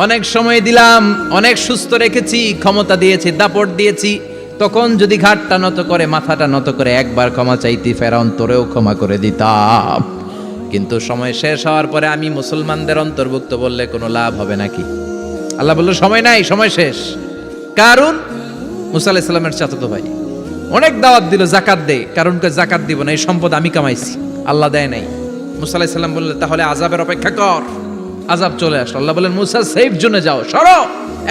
অনেক সময় দিলাম, অনেক সুস্থ রেখেছি, ক্ষমতা দিয়েছি, দাপট দিয়েছি, তখন যদি ঘাটটা নত করে, মাথাটা নত করে, একবার ক্ষমা চাইতি, ফেরাউন তোরেও ক্ষমা করে দিতাম। কিন্তু সময় শেষ হওয়ার পরে আমি মুসলমানদের অন্তর্ভুক্ত বললে কোনো লাভ হবে নাকি? আল্লাহ বলল, সময় নাই, সময় শেষ। কারণ? মুসা আলাইসাল্লামের চাচাতো ভাই। অনেক দাওয়াত দিল, জাকাত দে কারণ কে জাকাত দিব না, এই সম্পদ আমি কামাইছি। আল্লাহ দেয় নাই। মুসা আলাইসাল্লাম বললে, তাহলে আজাবের অপেক্ষা কর। আজাব চলে আসলো। আল্লাহ বলেন, মুসা সেফ জোনে যাও, সরো।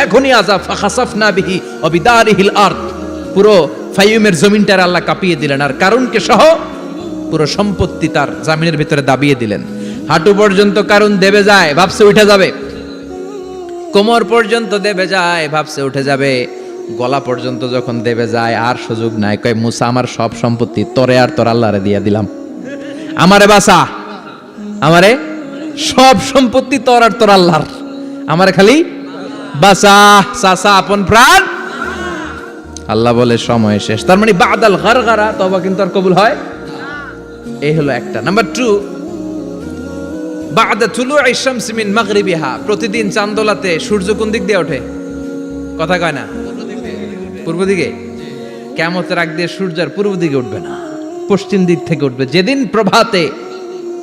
এখনই আজাব ফাখাসাফ না বিহি অবিদারিহিল আর্থ পুরো ফাইমের জমিনটার আল্লাহ কাঁপিয়ে দিলেন। আর কারণকে সহ পুরো সম্পত্তি তার জামিনের ভিতরে দাবিয়ে দিলেন। হাঁটু পর্যন্ত কারণ দেবে যায়, ভাবছে উঠে যাবে। কোমর পর্যন্ত দেবে যায়, ভাবছে উঠে যাবে। গলা পর্যন্ত যখন দেবে যায়, আর সুযোগ নাই। কয়, মুসা, আমার সব সম্পত্তি তোরে আর তোর আল্লাহরে দিয়ে দিলাম। আমারে বাসা আমারে সব সম্পত্তি তোর আর তোর আল্লাহর। আমারে খালি বাসা সাসা আপন প্রাণ। আল্লাহ বলে, সময় শেষ। তার মানে বাদাল গারগারা তবা কিন্তু আর কবুল হয় এই হলো একটা। নাম্বার টু বাদা তুলু আইসামস মিন মাগরিবিহা। প্রতিদিন চান্দোলাতে সূর্য কোন দিক দিয়ে ওঠে? কথা কয় না? পূর্ব দিকে? কেমতের আগ দিয়ে সূর্যের পূর্ব দিকে উঠবে না। পশ্চিম দিক থেকে উঠবে। যেদিন প্রভাতে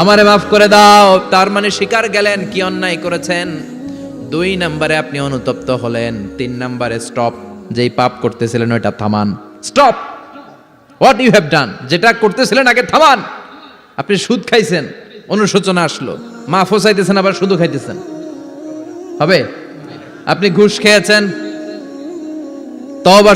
আমারে মাফ করে দাও। তার মানে শিকার গেলেন, কি অন্যায় করেছেন? দুই নম্বরে আপনি অনুতপ্ত হলেন, তিন নম্বরে স্টপ যেই পাপ করতেছিলেন ওইটা থামান। Stop what you have done যেটা করতেছিলেন আগে থামান। আপনি সুদ খাইছেন, অনুশোচনা আসলো। মা ফোসাইতেছেন আবার শুধু খাইতেছেন। হবে? আপনি ঘুষ খেয়েছেন, তওবা